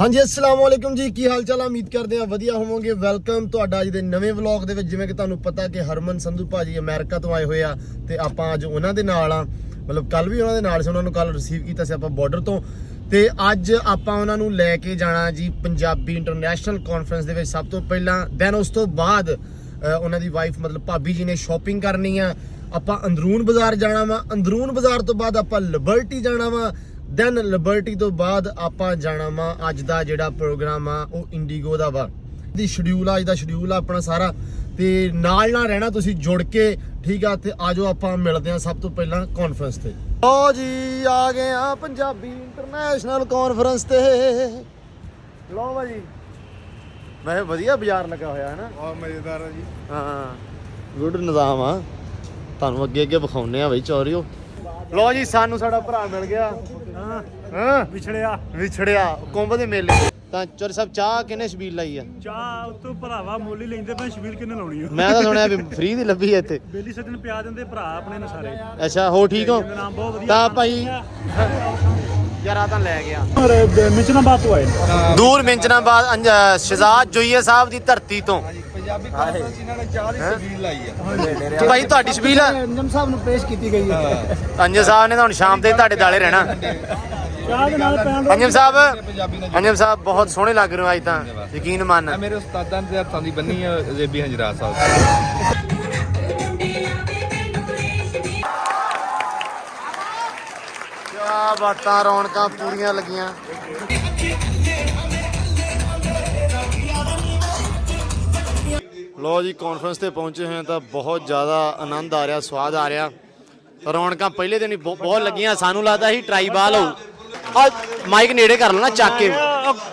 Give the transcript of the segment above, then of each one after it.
ਹਾਂਜੀ, ਅਸਲਾਮ ਵਾਲੇਕੁਮ ਜੀ। ਕੀ ਹਾਲ ਚਾਲ ਆ ਉਮੀਦ ਕਰਦੇ ਆ ਵਧੀਆ ਹੋਵੋਗੇ। ਵੈਲਕਮ ਤੁਹਾਡਾ ਅੱਜ ਦੇ ਨਵੇਂ ਵਲੌਗ ਦੇ ਵਿੱਚ। ਜਿਵੇਂ ਕਿ ਤੁਹਾਨੂੰ ਪਤਾ ਕਿ ਹਰਮਨ ਸੰਧੂ ਭਾਜੀ ਅਮਰੀਕਾ ਤੋਂ ਆਏ ਹੋਏ ਆ ਤੇ ਆਪਾਂ ਅੱਜ ਉਹਨਾਂ ਦੇ ਨਾਲ ਆ। ਮਤਲਬ ਕੱਲ ਵੀ ਉਹਨਾਂ ਦੇ ਨਾਲ ਸੀ। ਉਹਨਾਂ ਨੂੰ ਕੱਲ ਰਿਸੀਵ ਕੀਤਾ ਸੀ ਆਪਾਂ ਬਾਰਡਰ ਤੋਂ। ਤੇ ਅੱਜ ਆਪਾਂ ਉਹਨਾਂ ਨੂੰ ਲੈ ਕੇ ਜਾਣਾ ਜੀ ਪੰਜਾਬੀ ਇੰਟਰਨੈਸ਼ਨਲ ਕਾਨਫਰੰਸ ਦੇ ਵਿੱਚ। ਸਭ ਤੋਂ ਪਹਿਲਾਂ ਦੈਨ ਉਸ ਤੋਂ ਬਾਅਦ ਉਹਨਾਂ ਦੀ ਵਾਈਫ ਮਤਲਬ ਭਾਬੀ ਜੀ ਨੇ ਸ਼ਾਪਿੰਗ ਕਰਨੀ ਆ। ਆਪਾਂ ਅੰਦਰੂਨ ਬਾਜ਼ਾਰ ਜਾਣਾ ਵਾ। ਅੰਦਰੂਨ ਬਾਜ਼ਾਰ ਤੋਂ ਬਾਅਦ ਆਪਾਂ ਲਿਬਰਟੀ ਜਾਣਾ ਵਾ। ਦੈਨ ਲਿਬਰਟੀ ਤੋਂ ਬਾਅਦ ਆਪਾਂ ਜਾਣਾ ਵਾ ਅੱਜ ਦਾ ਜਿਹੜਾ ਪ੍ਰੋਗਰਾਮ ਆ ਉਹ ਇੰਡੀਗੋ ਦਾ ਵਾ। ਦੀ ਸ਼ਡਿਊਲ ਆ ਅੱਜ ਦਾ ਸ਼ਡਿਊਲ ਆ ਆਪਣਾ ਸਾਰਾ। ਤੇ ਨਾਲ ਨਾਲ ਰਹਿਣਾ ਤੁਸੀਂ ਜੁੜ ਕੇ ਠੀਕ ਆ ਤੇ ਆਜੋ ਆਪਾਂ ਮਿਲਦੇ ਆ ਸਭ ਤੋਂ ਪਹਿਲਾਂ ਕਾਨਫਰੰਸ ਤੇ। ਓ ਜੀ ਆ ਗਏ ਆ ਪੰਜਾਬੀ ਇੰਟਰਨੈਸ਼ਨਲ ਕਾਨਫਰੰਸ ਤੇ। ਲਓ ਭਾਜੀ ਮੈਂ ਵਧੀਆ ਬਾਜ਼ਾਰ ਲੱਗਾ ਹੋਇਆ ਹੈ ਨਾ ਬਹੁਤ ਮਜ਼ੇਦਾਰ ਹੈ ਜੀ। ਹਾਂ ਗੁੱਡ ਨਿਜ਼ਾਮ ਆ। ਤੁਹਾਨੂੰ ਅੱਗੇ ਅੱਗੇ ਵਿਖਾਉਨੇ ਆ ਬਈ ਚੋਰੀਓ। ਲੋ ਜੀ ਸਾਨੂੰ ਸਾਡਾ ਭਰਾ ਮਿਲ ਗਿਆ। ਹਾਂ। ਹਾਂ ਵਿਛੜਿਆ। ਵਿਛੜਿਆ ਕੁੰਭ ਦੇ ਮੇਲੇ। ਤਾਂ ਚੋਰੀ ਸਾਹਿਬ ਚਾਹ ਕਿਨੇ ਛਬੀਲ ਲਾਈ ਆ? ਚਾਹ ਉਤੋਂ ਭਰਾਵਾ ਮੁੱਲ ਹੀ ਲੈਂਦੇ ਪਏ ਸ਼ਬੀਲ ਕਿੰਨੇ ਲਾਉਣੀ ਆ? ਮੈਂ ਤਾਂ ਸੁਣਿਆ ਵੀ ਫ੍ਰੀ ਦੀ ਲੱਭੀ ਆ ਇੱਥੇ। ਬੇਲੀ ਸੱਜਣ ਪਿਆ ਦਿੰਦੇ ਭਰਾ ਆਪਣੇ ਨੇ ਸਾਰੇ। ਅੱਛਾ ਹੋ ਠੀਕ ਹੋ? ਨਾਮ ਬਹੁਤ ਵਧੀਆ ਤਾਂ ਭਾਈ ਯਾਰਾ ਤਾਂ ਲੈ ਗਿਆ। ਮਿਚਨਾ ਬਾਤ ਤੋਂ ਆਏ। ਦੂਰ ਮਿੰਚਨਾਬਾਦ ਸ਼ਹਿਜ਼ਾਦ ਜੋਈਏ ਸਾਹਿਬ ਦੀ ਧਰਤੀ ਤੋਂ। ਪੰਜਾਬੀ ਕਾਨਫਰੰਸ ਇਹਨਾਂ ਨੇ 40 ਸਬੀਲ ਲਾਈ ਆ। ਭਾਈ ਤੁਹਾਡੀ ਛਬੀਲ ਆ? ਅੰਜਮ ਸਾਹਿਬ ਨੂੰ ਪੇਸ਼ ਕੀਤੀ ਗਈ ਹੈ। ਅੰਜ ਸਾਹਿਬ ਨੇ ਤਾਂ ਹੁਣ ਸ਼ਾਮ ਤੇ ਤੁਹਾਡੇ ਦਾਲੇ ਰਹਿਣਾ। ਚਾਹ ਦੇ ਨਾਲ ਪੈਣ ਅੰਜਮ ਸਾਹਿਬ ਅੰਜਮ ਸਾਹਿਬ ਬਹੁਤ ਸੋਹਣੇ ਲੱਗ ਰਹੇ ਹੋ ਅੱਜ ਤਾਂ। ਯਕੀਨ ਮੰਨ। ਮੇਰੇ ਉਸਤਾਦਾਂ ਦੇ ਹੱਥਾਂ ਦੀ ਬੰਨੀ ਆ ਜ਼ੇਬੀ ਹੰਜਰਾ ਸਾਹਿਬ। ਕਿਆ ਬਾਤਾਂ ਰੌਣਕਾਂ ਪੂਰੀਆਂ ਲੱਗੀਆਂ। ਲੋ ਜੀ ਕਾਨਫਰੰਸ ਤੇ ਪਹੁੰਚੇ ਹੋਏ ਹਾਂ ਤਾਂ ਬਹੁਤ ਜ਼ਿਆਦਾ ਆਨੰਦ ਆ ਰਿਹਾ ਸਵਾਦ ਆ ਰਿਹਾ। ਰੌਣਕਾਂ ਪਹਿਲੇ ਦਿਨ ਹੀ ਬਹੁ- ਬਹੁਤ ਲੱਗੀਆਂ ਸਾਨੂੰ ਲੱਗਦਾ ਸੀ ਟਰਾਈਬਾਲ ਹੋਊ। ਆ ਮਾਈਕ ਨੇੜੇ ਕਰ ਲੈਣਾ ਚੱਕ ਕੇ।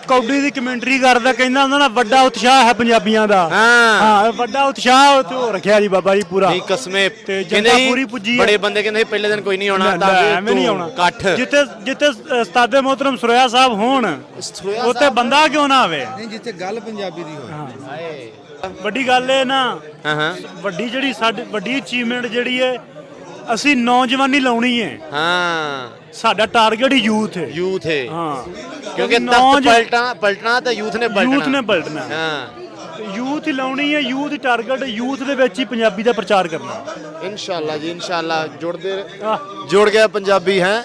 ਕੌਡੀ ਦੀ ਕਮੈਂਟਰੀ ਕਰਦਾ ਕਹਿੰਦਾ ਉਹਨਾਂ ਦਾ ਵੱਡਾ ਉਤਸ਼ਾਹ ਹੈ ਪੰਜਾਬੀਆਂ ਦਾ। ਹਾਂ। ਹਾਂ ਵੱਡਾ ਉਤਸ਼ਾਹ ਉੱਥੇ ਹੋ ਰੱਖਿਆ ਜੀ ਬਾਬਾ ਜੀ ਪੂਰਾ। ਨਹੀਂ ਕਸਮੇ ਤੇ ਜਨਤਾ ਕਹਿੰਦੇ ਸੀ, ਪੂਰੀ ਪੁੱਜੀ ਹੈ। ਬੜੇ ਬੰਦੇ ਕਹਿੰਦੇ ਸੀ, ਪਹਿਲੇ ਦਿਨ ਕੋਈ ਨਹੀਂ ਆਉਣਾ ਤਾਂ ਕਿ ਐਵੇਂ ਨਹੀਂ ਤੂੰ ਆਉਣਾ। ਇਕੱਠ। ਜਿੱਥੇ ਜਿੱਥੇ ਉਸਤਾਦੇ ਮੋਹਤਰਮ ਸੁਰੇਆ ਸਾਹਿਬ ਹੋਣ ਉੱਥੇ ਬੰਦਾ ਕਿਉਂ ਨਾ ਆਵੇ? ਨਹੀਂ ਜਿੱਥੇ ਗੱਲ ਪੰਜਾਬੀ ਦੀ ਹੋਵੇ ਵੱਡੀ ਗੱਲ ਇਹ ਨਾ ਹਾਂ ਹਾਂ। ਵੱਡੀ ਜਿਹੜੀ ਸਾਡੀ ਵੱਡੀ ਅਚੀਵਮੈਂਟ ਜਿਹੜੀ ਹੈ ਅਸੀਂ ਨੌਜਵਾਨੀ ਲਾਉਣੀ ਹੈ। ਹਾਂ। ਸਾਡਾ ਟਾਰਗੇਟ ਯੂਥ ਹੈ। ਯੂਥ ਹੈ। ਹਾਂ। ਕਿਉਂਕਿ ਤਖਤ ਪਲਟਣਾ ਪਲਟਣਾ ਤਾਂ ਯੂਥ ਨੇ ਪਲਟਣਾ। ਯੂਥ ਨੇ ਪਲਟਣਾ। ਹਾਂ। ਯੂਥ ਹੀ ਲਾਉਣੀ ਹੈ ਯੂਥ ਟਾਰਗੇਟ ਯੂਥ ਦੇ ਵਿੱਚ ਹੀ ਪੰਜਾਬੀ ਦਾ ਪ੍ਰਚਾਰ ਕਰਨਾ। ਇਨਸ਼ਾਅੱਲਾ ਜੀ ਇਨਸ਼ਾਅੱਲਾ। ਜੁੜਦੇ ਜੁੜ ਗਿਆ ਪੰਜਾਬੀ ਹੈ?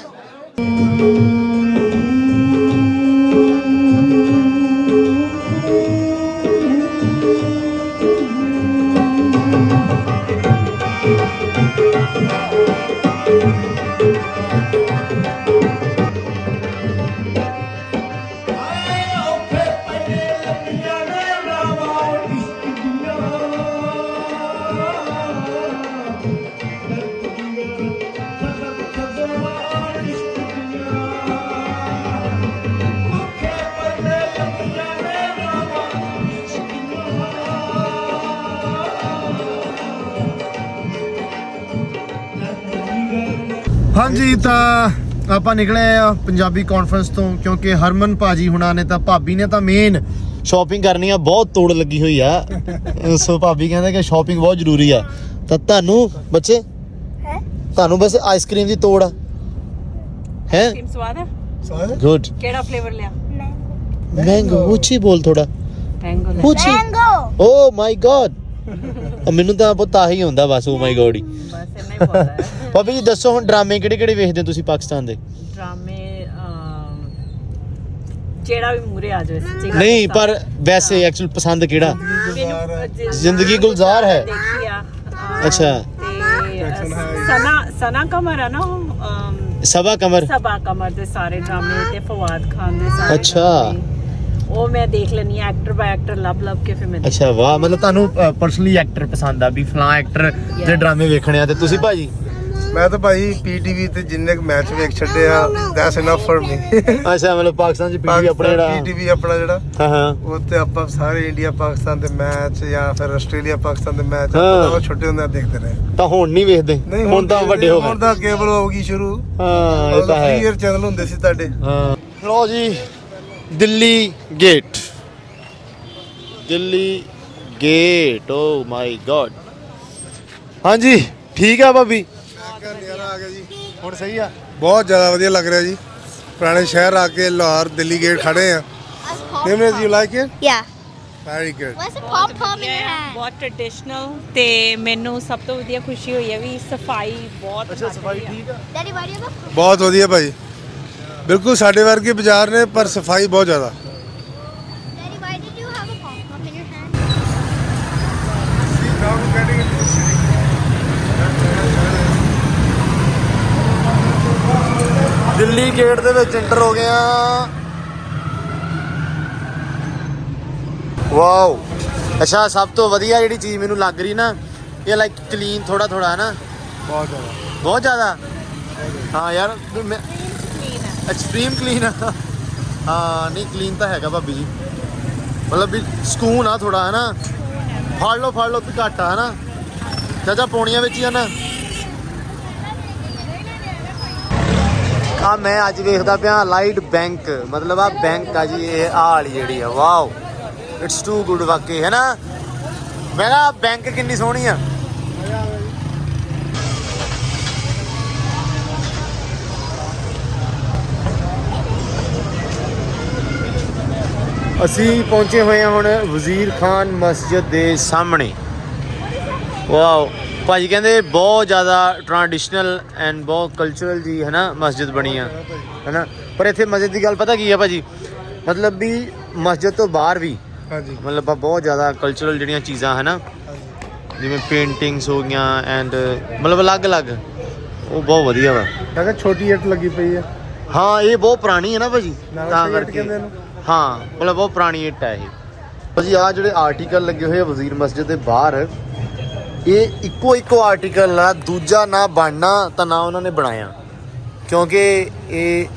ਹਾਂਜੀ ਤਾਂ ਆਪਾਂ ਨਿਕਲੇ ਆ ਪੰਜਾਬੀ ਕਾਨਫਰੰਸ ਤੋਂ ਕਿਉਂਕਿ ਹਰਮਨ ਭਾਜੀ ਹੁਣਾਂ ਨੇ ਤਾਂ ਭਾਬੀ ਨੇ ਤਾਂ ਮੇਨ ਸ਼ਾਪਿੰਗ ਕਰਨੀ ਆ ਬਹੁਤ ਤੋੜ ਲੱਗੀ ਹੋਈ ਆ। ਸੋ ਭਾਬੀ ਕਹਿੰਦੇ ਕਿ ਸ਼ਾਪਿੰਗ ਬਹੁਤ ਜ਼ਰੂਰੀ ਆ। ਤਾਂ ਤੁਹਾਨੂੰ ਬੱਚੇ? ਤੁਹਾਨੂੰ ਬਸ ਆਈਸਕ੍ਰੀਮ ਦੀ ਤੋੜ ਆ। ਹੈ? ਕਰੀਮ ਸਵਾਦ ਹੈ ਗੁੱਡ ਕਿਹੜਾ ਫਲੇਵਰ ਲਿਆ? ਮੈਂਗੋ ਉੱਚੀ ਬੋਲ ਥੋੜਾ ਮੈਂਗੋ ਉੱਚੀ। ਓ ਮਾਈ ਗॉड ਮੈਨੂੰ ਤਾਂ ਬਹੁਤ ਆਹੀ ਹੁੰਦਾ ਬਸ ਓ ਮਾਈ ਗॉड ਹੀ ਬਸ ਇੰਨਾ ਹੀ ਪਤਾ ਹੈ ਭਾਬੀ ਜੀ ਦੱਸੋ ਹੁਣ ਡਰਾਮੇ ਕਿਹੜੇ ਕਿਹੜੇ ਵੇਖਦੇ ਹੋ ਤੁਸੀਂ ਪਾਕਿਸਤਾਨ ਦੇ ਡਰਾਮੇ ਅਮ, ਜਿਹੜਾ ਵੀ ਮੂਰੇ ਆ ਜਾਵੇ ਸੱਚੀ ਗੱਲ ਨਹੀਂ। ਪਰ ਵੈਸੇ ਐਕਚੁਅਲ ਪਸੰਦ ਕਿਹੜਾ ਮੈਨੂੰ ਜ਼ਿੰਦਗੀ ਗੁਲਜ਼ਾਰ ਹੈ। ਦੇਖੀ ਆ ਅਮ, ਅੱਛਾ। ਤੇ ਅ, ਸਨਾ ਸਨਾ ਕਮਰ ਆ ਨਾ ਉਹ, ਅਮ, ਸਭਾ ਕਮਰ ਸਬਾ ਕਮਰ ਦੇ ਸਾਰੇ ਡਰਾਮੇ ਤੇ ਫਵਾਦ ਖਾਨ ਦੇ ਸਾਰੇ ਅੱਛਾ। ਡਰਾਮੇ। ਉਹ ਮੈਂ ਦੇਖ ਲੈਣੀ ਐਕਟਰ ਬਾਈ ਐਕਟਰ ਲੱਭ ਲੱਭ ਕੇ ਫਿਰ ਮੈਂ ਅੱਛਾ ਵਾਹ ਮਤਲਬ ਤੁਹਾਨੂੰ ਪਰਸਨਲੀ ਐਕਟਰ ਪਸੰਦ ਆ ਵੀ ਫਲਾਂ ਐਕਟਰ ਦੇ ਡਰਾਮੇ ਵੇਖਣੇ ਆ ਤੇ ਤੁਸੀਂ ਭਾਜੀ? ਮੈਂ ਤਾਂ ਭਾਈ ਪੀਟੀਵੀ ਤੇ ਜਿੰਨੇ ਕੁ ਮੈਚ ਵੇਖ ਛੱਡੇ ਆ ਦੈਟਸ ਇਨਫ ਫॉर ਮੀ ਅੱਛਾ ਮਤਲਬ ਪਾਕਿਸਤਾਨ ਚ ਪੀਟੀ ਆਪਣੇ ਜਿਹੜਾ ਪੀਟੀਵੀ ਆਪਣਾ ਜਿਹੜਾ ਹਾਂ ਹਾਂ। ਉਹ ਤੇ ਆਪਾਂ ਸਾਰੇ ਇੰਡੀਆ ਪਾਕਿਸਤਾਨ ਦੇ ਮੈਚ ਜਾਂ ਫਿਰ ਆਸਟ੍ਰੇਲੀਆ ਪਾਕਿਸਤਾਨ ਦੇ ਮੈਚ। ਆਪਾਂ ਛੋਟੇ ਹੁੰਦੇ ਦੇਖਦੇ ਰਹੇ। ਤਾਂ ਹੁਣ ਨਹੀਂ ਵੇਖਦੇ? ਹੁਣ ਤਾਂ ਵੱਡੇ ਹੋ ਹੁਣ ਗਏ। ਤਾਂ ਕੇਬਲ ਹੋ ਗਈ ਸ਼ੁਰੂ। ਹਾਂ ਇਹ ਤਾਂ ਹੈ। ਫ੍ਰੀ ਚੈਨਲ ਹੁੰਦੇ ਸੀ ਤੁਹਾਡੇ। ਹਾਂ। ਲੋ ਜੀ Delhi Gate Delhi Gate oh my god ਹਾਂਜੀ ਠੀਕ ਆ ਭਾਬੀ ਨਜ਼ਾਰਾ ਆ ਗਿਆ ਜੀ ਹੁਣ ਸਹੀ ਆ ਬਹੁਤ ਜ਼ਿਆਦਾ ਵਧੀਆ ਲੱਗ ਰਿਹਾ ਜੀ ਪੁਰਾਣੇ ਸ਼ਹਿਰ ਆ ਕੇ ਲਾਹੌਰ ਦਿੱਲੀ ਗੇਟ ਖੜੇ ਆ Nimrod, you like it? Yeah. Very good. What's a pom pom in your hand? ਬਹੁਤ ਟ੍ਰੈਡੀਸ਼ਨਲ ਤੇ ਮੈਨੂੰ ਸਭ ਤੋਂ ਵਧੀਆ ਖੁਸ਼ੀ ਹੋਈ ਹੈ ਵੀ ਸਫ਼ਾਈ ਬਹੁਤ ਅੱਛਾ ਸਫ਼ਾਈ। ਠੀਕ ਆ Daddy, why do you have a ਬਹੁਤ ਵਧੀਆ ਭਾਈ ਬਿਲਕੁਲ ਸਾਡੇ ਵਰਗੇ ਬਾਜ਼ਾਰ ਨੇ ਪਰ ਸਫ਼ਾਈ ਬਹੁਤ ਜ਼ਿਆਦਾ। Daddy, why did you have a pom pom in your hand? Delhi Gate ਦੇ ਵਿੱਚ ਐਂਟਰ ਹੋ ਗਏ ਆ। ਵਾਓ ਅੱਛਾ ਸਭ ਤੋਂ ਵਧੀਆ ਜਿਹੜੀ ਚੀਜ਼ ਮੈਨੂੰ ਲੱਗ ਰਹੀ ਨਾ ਇਹ ਲਾਈਕ ਕਲੀਨ ਥੋੜਾ ਥੋੜਾ ਹੈ ਨਾ। ਬਹੁਤ ਜ਼ਿਆਦਾ। ਬਹੁਤ ਜ਼ਿਆਦਾ? ਹਾਂ ਯਾਰ ਐਕਸਟ੍ਰੀਮ ਕਲੀਨ ਆ। ਹਾਂ, ਨਹੀਂ ਕਲੀਨ ਤਾਂ ਹੈਗਾ ਭਾਬੀ ਜੀ। ਮਤਲਬ ਵੀ ਸਕੂਨ ਆ ਥੋੜਾ ਹੈ ਨਾ ਫੜ ਲਓ ਫੜ ਲਓ, ਵੀ ਘੱਟ ਆ ਹੈ ਨਾ ਚਾਚਾ, ਪੌਣੀਆਂ ਵਿੱਚ ਹੀ ਆ ਨਾ। ਆ ਮੈਂ ਅੱਜ ਵੇਖਦਾ ਪਿਆ ਲਾਈਟ ਬੈਂਕ। ਮਤਲਬ ਆ ਬੈਂਕ ਆ ਜੀ, ਇਹ ਆ ਵਾਲੀ ਜਿਹੜੀ ਆ, ਵਾਓ। ਇਟਸ ਟੂ ਗੁੱਡ ਵਾਕਈ ਹੈ ਨਾ ਮੈਂ ਕਿਹਾ ਬੈਂਕ ਕਿੰਨੀ ਸੋਹਣੀ ਆ। ਅਸੀਂ ਪਹੁੰਚੇ ਹੋਏ ਹਾਂ ਹੁਣ ਵਜ਼ੀਰ ਖਾਨ ਮਸਜਿਦ ਦੇ ਸਾਹਮਣੇ। ਵਾਓ ਭਾਜੀ ਕਹਿੰਦੇ ਬਹੁਤ ਜ਼ਿਆਦਾ ਟ੍ਰੈਡੀਸ਼ਨਲ ਐਂਡ ਬਹੁਤ ਕਲਚਰਲ ਜੀ ਹੈ ਨਾ ਮਸਜਿਦ ਬਣੀ ਆ ਹੈ ਨਾ ਪਰ ਇੱਥੇ ਮਸਜਿਦ ਦੀ ਗੱਲ ਪਤਾ ਕੀ ਆ ਭਾਜੀ? ਮਤਲਬ ਵੀ ਮਸਜਿਦ ਤੋਂ ਬਾਹਰ ਵੀ ਹਾਂਜੀ। ਮਤਲਬ ਆ ਬਹੁਤ ਜ਼ਿਆਦਾ ਕਲਚਰਲ ਜਿਹੜੀਆਂ ਚੀਜ਼ਾਂ ਹੈ ਨਾ ਜਿਵੇਂ ਪੇਂਟਿੰਗਸ ਹੋ ਗਈਆਂ ਐਂਡ ਮਤਲਬ ਅਲੱਗ-ਅਲੱਗ ਉਹ ਬਹੁਤ ਵਧੀਆ ਵਾ। ਕਹਿੰਦਾ ਛੋਟੀ ਇੱਟ ਲੱਗੀ ਪਈ ਹੈ ਹਾਂ ਇਹ ਬਹੁਤ ਪੁਰਾਣੀ ਹੈ ਨਾ ਭਾਜੀ ਤਾਂ ਕਰਕੇ। ਹਾਂ ਮਤਲਬ ਬਹੁਤ ਪੁਰਾਣੀ ਇੱਟ ਹੈ ਇਹ। ਭਾਜੀ ਆ ਜਿਹੜੇ ਆਰਟੀਕਲ ਲੱਗੇ ਹੋਏ ਆ ਵਜ਼ੀਰ ਮਸਜਿਦ ਦੇ ਬਾਹਰ ਇਹ ਇੱਕੋ ਇੱਕੋ ਆਰਟੀਕਲ ਨਾ ਦੂਜਾ ਨਾ ਬਣਨਾ ਤਾਂ ਨਾ ਉਹਨਾਂ ਨੇ ਬਣਾਇਆ। ਕਿਉਂਕਿ ਇਹ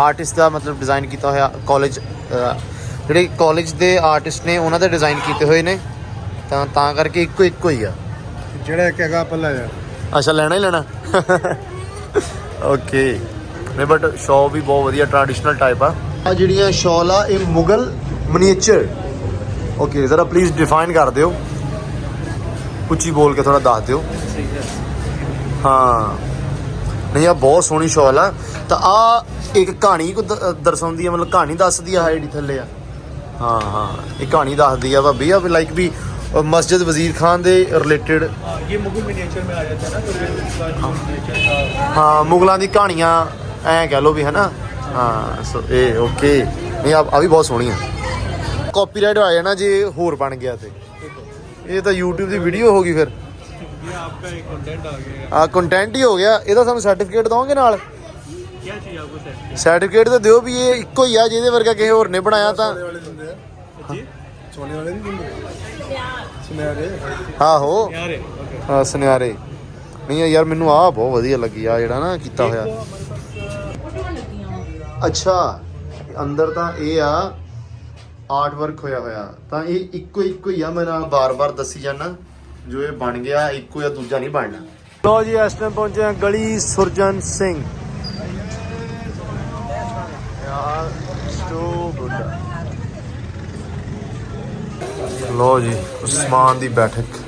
ਆਰਟਿਸਟ ਦਾ ਮਤਲਬ ਡਿਜ਼ਾਈਨ ਕੀਤਾ ਹੋਇਆ ਕਾਲਜ ਜਿਹੜੇ ਕਾਲਜ ਦੇ ਆਰਟਿਸਟ ਨੇ ਉਹਨਾਂ ਦੇ ਡਿਜ਼ਾਈਨ ਕੀਤੇ ਹੋਏ ਨੇ। ਤਾਂ ਤਾਂ ਕਰਕੇ ਇੱਕੋ ਇੱਕੋ ਹੀ ਆ। ਜਿਹੜਾ ਇੱਕ ਹੈਗਾ ਆਪਾਂ ਲੈ ਜਾ ਅੱਛਾ ਲੈਣਾ ਹੀ ਲੈਣਾ। ਓਕੇ ਨਹੀਂ ਬਟ ਸ਼ਾਲ ਵੀ ਬਹੁਤ ਵਧੀਆ ਟ੍ਰੈਡੀਸ਼ਨਲ ਟਾਈਪ ਆ। ਆ ਜਿਹੜੀਆਂ ਸ਼ਾਲ ਆ ਇਹ ਮੁਗਲ ਮਨੀਏਚਰ ਓਕੇ ਜ਼ਰਾ ਪਲੀਜ਼ ਡਿਫਾਈਨ ਕਰ ਦਿਓ। ਉੱਚੀ ਬੋਲ ਕੇ ਥੋੜਾ ਦੱਸ ਦਿਓ। ਹਾਂ। ਨਹੀਂ ਆ ਬਹੁਤ ਸੋਹਣੀ ਸ਼ਾਲ ਆ। ਤਾਂ ਆ ਇੱਕ ਕਹਾਣੀ ਕੋ ਦਰਸਾਉਂਦੀ ਆ ਮਤਲਬ ਕਹਾਣੀ ਦੱਸਦੀ ਆ ਜਿਹੜੀ ਥੱਲੇ ਆ। ਹਾਂ ਹਾਂ। ਇਹ ਕਹਾਣੀ ਦੱਸਦੀ ਆ ਭਾਬੀ ਆ ਲਾਈਕ ਵੀ ਮਸਜਿਦ ਵਜ਼ੀਰ ਖਾਨ ਦੇ ਰਿਲੇਟਡ ਹਾਂ ਮੁਗਲਾਂ ਦੀ ਕਹਾਣੀਆਂ ਐ ਕਹਿ ਲੋ ਵੀ ਹਨਾ। ਹਾਂ ਸੋ ਇਹ ਓਕੇ ਨਹੀਂ ਆ ਆ ਵੀ ਬਹੁਤ ਸੋਹਣੀ ਆ। ਕਾਪੀਰਾਈਟ ਆ ਜਾਣਾ ਜੇ ਹੋਰ ਬਣ ਗਿਆ ਤੇ। ਇਹ ਤਾਂ YouTube ਦੀ ਵੀਡੀਓ ਹੋ ਗਈ ਫਿਰ। ਇਹ ਆਪਕਾ ਇੱਕ ਕੰਟੈਂਟ ਆ ਗਿਆ। ਆ ਕੰਟੈਂਟ ਹੀ ਹੋ ਗਿਆ। ਇਹਦਾ ਸਾਨੂੰ ਸਰਟੀਫਿਕੇਟ ਦਵੋਗੇ ਨਾਲ? ਕੀ ਚੀਜ਼ ਆਪਕੋ ਸਰਟੀਫਿਕੇਟ ਤਾਂ ਦਿਓ ਵੀ ਇਹ ਇੱਕੋ ਹੀ ਆ ਜਿਹਦੇ ਵਰਗਾ ਕਿਸੇ ਹੋਰ ਨੇ ਬਣਾਇਆ ਤਾਂ। ਵਾਲੇ ਦਿੰਦੇ ਆ। ਜੀ। ਸੋਨੇ ਵਾਲੇ ਨਹੀਂ ਦਿੰਦੇ? ਸੁਨਿਆਰੇ। ਆਹੋ। ਹਾਂ ਸੁਨਿਆਰੇ। ਨਹੀਂ ਯਾਰ ਮੈਨੂੰ ਆ ਬਹੁਤ ਵਧੀਆ ਲੱਗੀ ਆ ਜਿਹੜਾ ਨਾ ਕੀਤਾ ਹੋਇਆ। ਅੱਛਾ, ਅੰਦਰ ਤਾਂ ਇਹ ਆ ਆਰਟ ਵਰਕ ਹੋਇਆ ਹੋਇਆ। ਤਾਂ ਇਹ ਇੱਕੋ ਇੱਕੋ ਹੀ ਆ, ਮੈਂ ਨਾਲ ਬਾਰ-ਬਾਰ ਦੱਸੀ ਜਾਣਾ ਜੋ ਇਹ ਬਣ ਗਿਆ, ਇੱਕੋ ਜਾਂ ਦੂਜਾ ਨਹੀਂ ਬਣਨਾ। ਲੋ ਜੀ, ਇਸ ਟਾਈਮ ਪਹੁੰਚੇ ਆ ਗਲੀ ਸੁਰਜਨ ਸਿੰਘ। ਯਾਰ ਸੋ ਗੁੱਡ ਲੋ ਜੀ ਉਸਮਾਨ ਦੀ ਬੈਠਕ।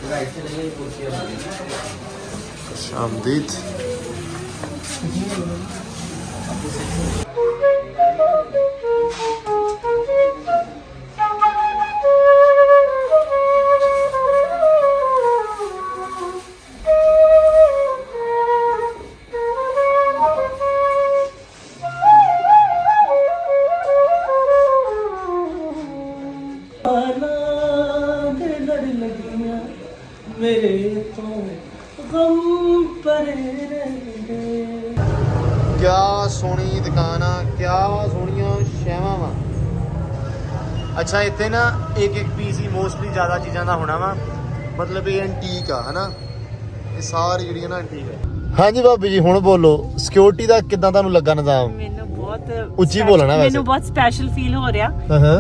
ਸ਼ਾਮਦੀਦ ਦੇ ਲੜ ਲੱਗੀਆਂ ਮੇਰੇ ਤੋਂ ਗਮ ਪਰੇ ਰਹਿੰਦੇ। ਕਿਆ ਸੋਹਣੀ ਦੁਕਾਨ ਆ ਕਿਆ ਸੋਹਣੀਆਂ ਸ਼ੈਵਾਂ ਵਾ। ਅੱਛਾ ਇੱਥੇ ਨਾ ਇੱਕ ਇੱਕ ਪੀਸ ਹੀ ਮੋਸਟਲੀ ਜ਼ਿਆਦਾ ਚੀਜ਼ਾਂ ਦਾ ਹੋਣਾ ਵਾ। ਮਤਲਬ ਇਹ ਐਂਟੀਕ ਆ ਹਨਾ? ਇਹ ਸਾਰੀ ਜਿਹੜੀਆਂ ਨਾ ਐਂਟੀਕ ਆ। ਹਾਂਜੀ ਭਾਬੀ ਜੀ ਹੁਣ ਬੋਲੋ। ਸਿਕਿਉਰਿਟੀ ਦਾ ਕਿਦਾਂ ਤੁਹਾਨੂੰ ਲੱਗਾ ਨਿਜ਼ਾਮ? ਮੈਨੂੰ ਬਹੁਤ ਉੱਚੀ ਬੋਲਣਾ ਵੈਸੇ। ਮੈਨੂੰ ਬਹੁਤ ਸਪੈਸ਼ਲ ਫੀਲ ਹੋ ਰਿਹਾ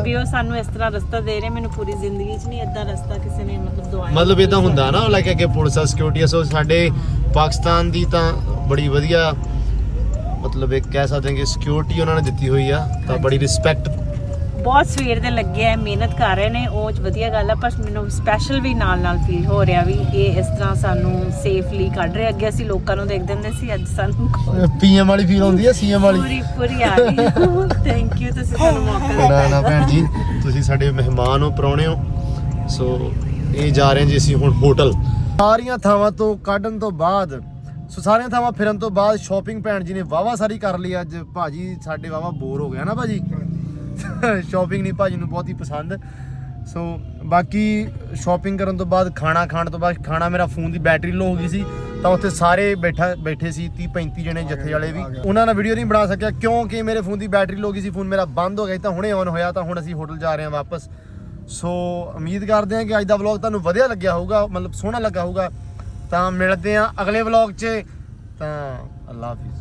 ਵੀ ਉਹ ਸਾਨੂੰ ਇਸ ਤਰ੍ਹਾਂ ਰਸਤਾ ਦੇ ਰਹੇ ਮੈਨੂੰ ਪੂਰੀ ਜ਼ਿੰਦਗੀ 'ਚ ਨਹੀਂ ਇਦਾਂ ਰਸਤਾ ਕਿਸੇ ਨੇ ਮਤਲਬ ਦਵਾਇਆ। ਮਤਲਬ ਇਦਾਂ ਹੁੰਦਾ ਨਾ ਲਾਈਕ ਅੱਗੇ ਪੁਲਿਸ ਆ ਸਿਕਿਉਰਿਟੀ ਸੋ ਸਾਡੇ ਪਾਕਿਸਤਾਨ ਦੀ ਤਾਂ ਬੜੀ ਵਧੀਆ ਮਤਲਬ ਇੱਕ ਕਹਿ ਸਕਦੇ ਹਾਂ ਕਿ ਸਿਕਿਉਰਿਟੀ ਉਹਨਾਂ ਨੇ ਦਿੱਤੀ ਹੋਈ ਆ ਤਾਂ ਬੜੀ ਰਿਸਪੈਕਟ ਬਹੁਤ ਸਵੇਰ ਦੇ ਲੱਗੇ ਆ ਮਿਹਨਤ ਕਰ ਰਹੇ ਨੇ ਉਹ 'ਚ ਵਧੀਆ ਗੱਲ ਆ ਪਰ ਮੈਨੂੰ ਸਪੈਸ਼ਲ ਵੀ ਨਾਲ ਨਾਲ ਫੀਲ ਹੋ ਰਿਹਾ ਵੀ ਇਹ ਇਸ ਤਰ੍ਹਾਂ ਸਾਨੂੰ ਸੇਫਲੀ ਕੱਢ ਰਹੇ ਅੱਗੇ ਅਸੀਂ ਲੋਕਾਂ ਨੂੰ ਦੇਖਦੇ ਹੁੰਦੇ ਸੀ ਅੱਜ ਸਾਨੂੰ ਪੀਐਮ ਵਾਲੀ ਫੀਲ ਆਉਂਦੀ ਹੈ ਸੀਐਮ ਵਾਲੀ। ਪੂਰੀ ਪੂਰੀ ਆ ਰਹੀ ਥੈਂਕ ਯੂ ਤੁਸੀਂ ਸਾਨੂੰ ਮੌਕਾ ਦਿੱਤਾ। ਨਾ ਨਾ ਭੈਣ ਜੀ ਤੁਸੀਂ ਸਾਡੇ ਮਹਿਮਾਨ ਹੋ ਪਰੌਣੇ ਹੋ। ਸੋ ਇਹ ਜਾ ਰਹੇ ਜੀ ਅਸੀਂ ਹੁਣ ਹੋਟਲ ਸਾਰੀਆਂ ਥਾਵਾਂ ਤੋਂ ਕੱਢਣ ਤੋਂ ਬਾਅਦ ਸੋ ਸਾਰੀਆਂ ਥਾਵਾਂ ਫਿਰਨ ਤੋਂ ਬਾਅਦ ਸ਼ਾਪਿੰਗ ਭੈਣ ਜੀ ਨੇ ਵਾਵਾ ਸਾਰੀ ਕਰ ਲਈ ਅੱਜ ਭਾਜੀ ਸਾਡੇ ਵਾਵਾ ਬੋਰ ਹੋ ਗਿਆ ਨਾ ਭਾਜੀ? ਸ਼ਾਪਿੰਗ ਨਹੀਂ ਭਾਜੀ ਨੂੰ ਬਹੁਤ ਹੀ ਪਸੰਦ। ਸੋ ਬਾਕੀ ਸ਼ਾਪਿੰਗ ਕਰਨ ਤੋਂ ਬਾਅਦ, ਖਾਣਾ ਖਾਣ ਤੋਂ ਬਾਅਦ, ਖਾਣਾ ਮੇਰਾ ਫੋਨ ਦੀ ਬੈਟਰੀ ਲੋ ਹੋ ਗਈ ਸੀ, ਤਾਂ ਉੱਥੇ ਸਾਰੇ ਬੈਠਾ, ਬੈਠੇ ਸੀ 30 35 ਜਣੇ ਜੱਥੇ ਵਾਲੇ ਵੀ। ਉਹਨਾਂ ਨਾਲ ਵੀਡੀਓ ਨਹੀਂ ਬਣਾ ਸਕਿਆ, ਕਿਉਂਕਿ ਮੇਰੇ ਫੋਨ ਦੀ ਬੈਟਰੀ ਲੋ ਗਈ ਸੀ, ਫੋਨ ਮੇਰਾ ਬੰਦ ਹੋ ਗਿਆ ਸੀ, ਤਾਂ ਹੁਣੇ ਔਨ ਹੋਇਆ, ਤਾਂ ਹੁਣ ਅਸੀਂ ਹੋਟਲ ਜਾ ਰਹੇ ਹਾਂ ਵਾਪਸ। ਸੋ ਉਮੀਦ ਕਰਦੇ ਹਾਂ ਕਿ ਅੱਜ ਦਾ ਵਲੌਗ ਤੁਹਾਨੂੰ ਵਧੀਆ ਲੱਗਿਆ ਹੋਊਗਾ, ਮਤਲਬ ਸੋਹਣਾ ਲੱਗਾ ਹੋਊਗਾ। ਤਾਂ ਮਿਲਦੇ ਹਾਂ ਅਗਲੇ ਵਲੌਗ 'ਚ। ਤਾਂ ਅੱਲਾ ਹਾਫਿਜ਼।